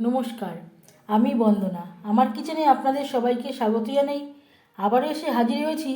নমস্কার, আমি বন্দনা। আমার কিচেনে আপনাদের সবাইকে স্বাগত জানাই। আবারও এসে হাজির হয়েছি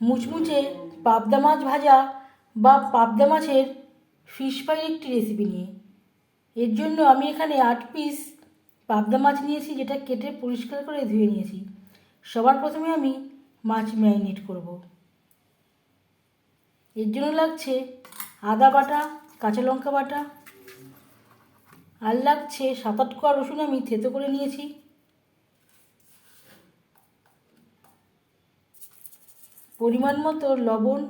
মুচমুচে পাবদা মাছ ভাজা বা পাবদা মাছের ফিশ ফ্রাইয়ের একটি রেসিপি নিয়ে। এর জন্য আমি এখানে আট পিস পাবদা মাছ নিয়েছি, যেটা কেটে পরিষ্কার করে ধুয়ে নিয়েছি। সবার প্রথমে আমি মাছ ম্যারিনেট করব। এর জন্য লাগছে আদা বাটা, কাঁচা লঙ্কা বাটা আর লাগছে সাত আট কোয়া রসুন আমি থেতো করে নিয়েছি। পরিমাণ মতো লবণ।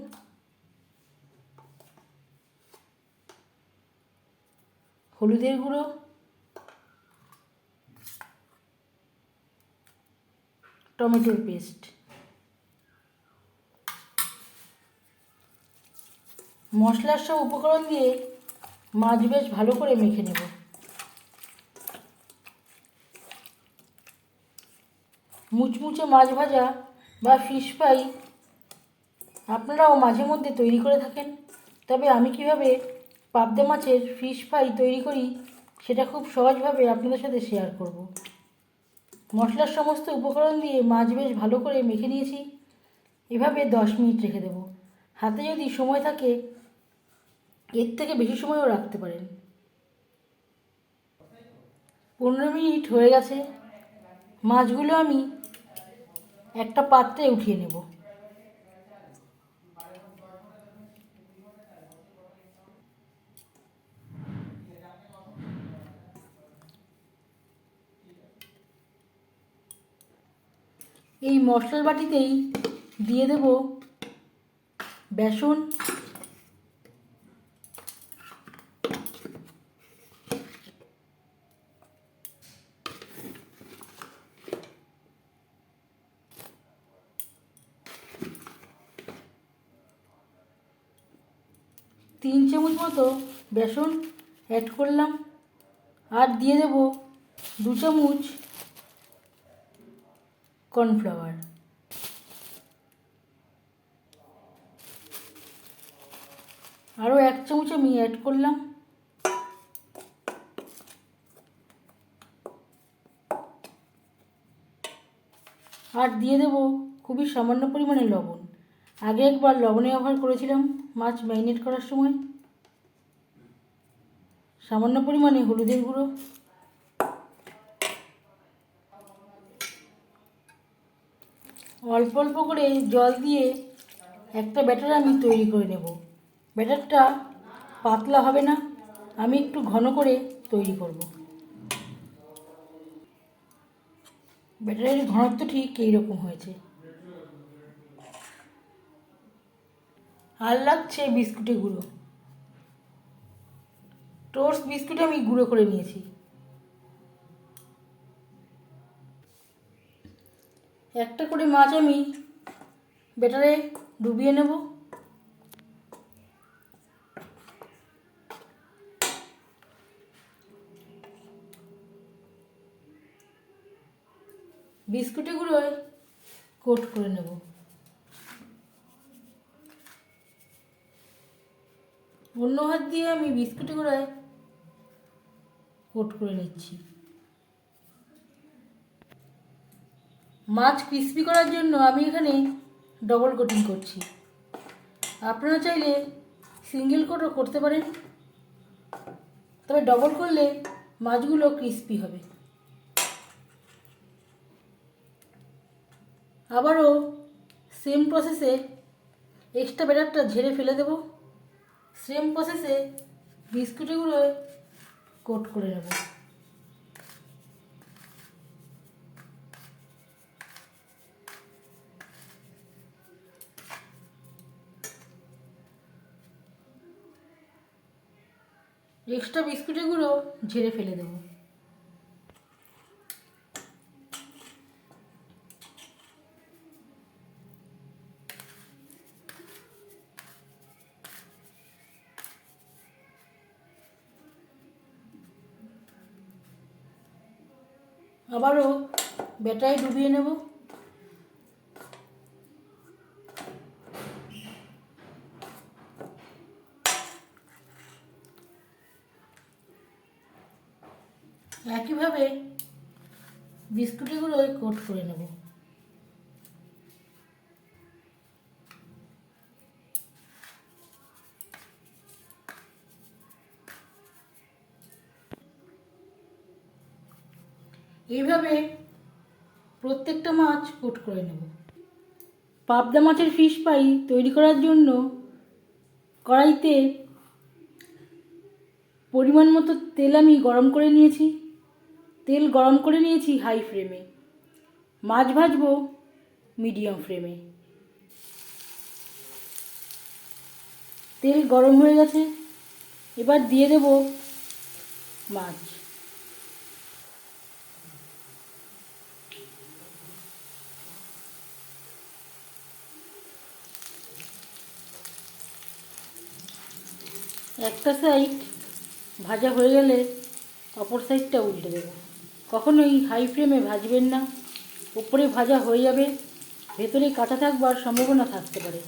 হলুদের গুঁড়ো। টমেটোর পেস্ট। মশলার সব উপকরণ দিয়ে মাছ বেশ ভালো করে মেখে নেব। মুচমুচে মাছ ভাজা বা ফিশ ফ্রাই আপনারাও মাঝে মধ্যে তৈরি করে থাকেন। তবে আমি কীভাবে পাবদা মাছের ফিশ ফ্রাই তৈরি করি, সেটা খুব সহজভাবে আপনাদের সাথে শেয়ার করব। মশলার সমস্ত উপকরণ দিয়ে মাছ বেশ ভালো করে মেখে নিয়েছি। এভাবে দশ মিনিট রেখে দেবো। হাতে যদি সময় থাকে, এর থেকে বেশি সময়ও রাখতে পারেন। পনেরো মিনিট হয়ে গেছে। মাছগুলো আমি একটা পাত্রে উঠিয়ে নেব। এই মশলার বাটিতেই দিয়ে দেব বেসন তিন চামচ মতো বেসন অ্যাড করলাম। আর দিয়ে দেব দু চামচ কর্নফ্লাওয়ার আরও এক চামচ আমি অ্যাড করলাম। আর দিয়ে দেব খুবই সামান্য পরিমাণে লবণ। আগে একবার লবণে ব্যবহার করেছিলাম মাছ ম্যারিনেট করার সময়। সামান্য পরিমাণে হলুদের গুঁড়ো। অল্প অল্প করে জল দিয়ে একটা ব্যাটার আমি তৈরি করে নেব। ব্যাটারটা পাতলা হবে না, আমি একটু ঘন করে তৈরি করব। ব্যাটারের ঘনত্ব ঠিক এইরকম হয়েছে। আর লাগছে বিস্কুটে গুঁড়ো। টোস্ট বিস্কুট আমি গুঁড়ো করে নিয়েছি। একটা করে মাছ আমি বেটারে ডুবিয়ে নেব। বিস্কুটে গুঁড়োয় কোট করে নেব। অন্য হাত দিয়ে আমি বিস্কুটে গুঁড়োয় কোট করে নিচ্ছি। মাছ ক্রিস্পি করার জন্য আমি এখানে ডবল কোটিং করছি। আপনারা চাইলে সিঙ্গেল কোটও করতে পারেন। তবে ডবল করলে মাছগুলো ক্রিস্পি হবে। আবারও সেম প্রসেসে এক্সট্রা ব্যাটারটা ঝেড়ে ফেলে দেব। সেম প্রসেসে বিস্কুটগুলো কোট করে নেব। এক্সট্রা বিস্কুটগুলো ঝেড়ে ফেলে দেবো। আবারও ব্যাটায় ডুবিয়ে নেব। একইভাবে বিস্কুটগুলো কোট করে নেব। এইভাবে প্রত্যেকটা মাছ কোট করে নেব। পাবদা মাছের ফিশ পাই তৈরি করার জন্য কড়াইতে পরিমাণ মতো তেল আমি গরম করে নিয়েছি। তেল গরম করে নিয়েছি হাই ফ্লেমে মাছ ভাজবো মিডিয়াম ফ্লেমে তেল গরম হয়ে গেছে। এবার দিয়ে দেব মাছ। একটা সাইড ভাজা হয়ে গেলে অপর সাইডটা উল্টে দেবো। কখনোই হাই ফ্লেমে ভাজবেন না। উপরে ভাজা হয়ে যাবে। ভেতরে কাটা থাকবার সম্ভাবনা থাকতে পারে।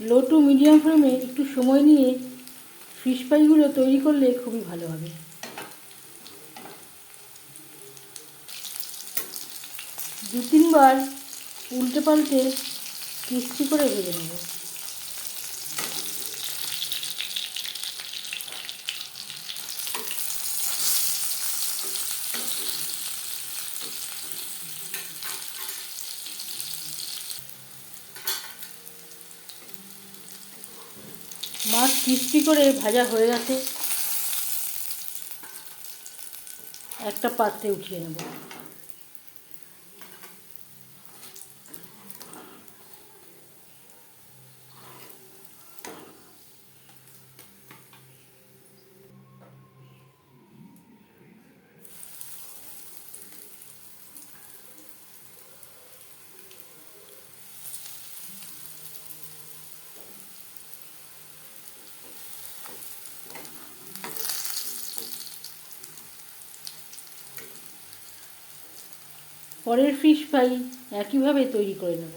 লো টু মিডিয়াম ফ্লেমে একটু সময় নিয়ে ফিশ ফ্রাইগুলো তৈরি করলে খুবই ভালো হবে। দু তিনবার উল্টে পাল্টে কিস্তি করে ভেজে নেব। মাছ কিস্তি করে ভাজা হয়ে গেছে। একটা পাত্রে উঠিয়ে নেব। পরের ফিশ ফ্রাই একইভাবে তৈরি করে নেব।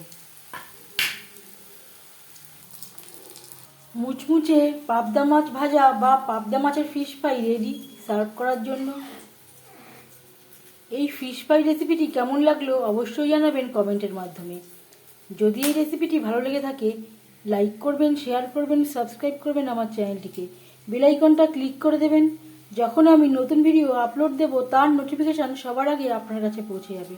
মুচমুচে পাবদা মাছ ভাজা বা পাবদা মাছের ফিশ ফ্রাই রেডি সার্ভ করার জন্য। এই ফিশ ফ্রাই রেসিপিটি কেমন লাগল অবশ্যই জানাবেন কমেন্টের মাধ্যমে। যদি এই রেসিপিটি ভালো লেগে থাকে লাইক করবেন শেয়ার করবেন সাবস্ক্রাইব করবেন আমার চ্যানেলটিকে বেলাইকনটা ক্লিক করে দেবেন। যখন আমি নতুন ভিডিও আপলোড দেব, তার নোটিফিকেশান সবার আগে আপনার কাছে পৌঁছে যাবে।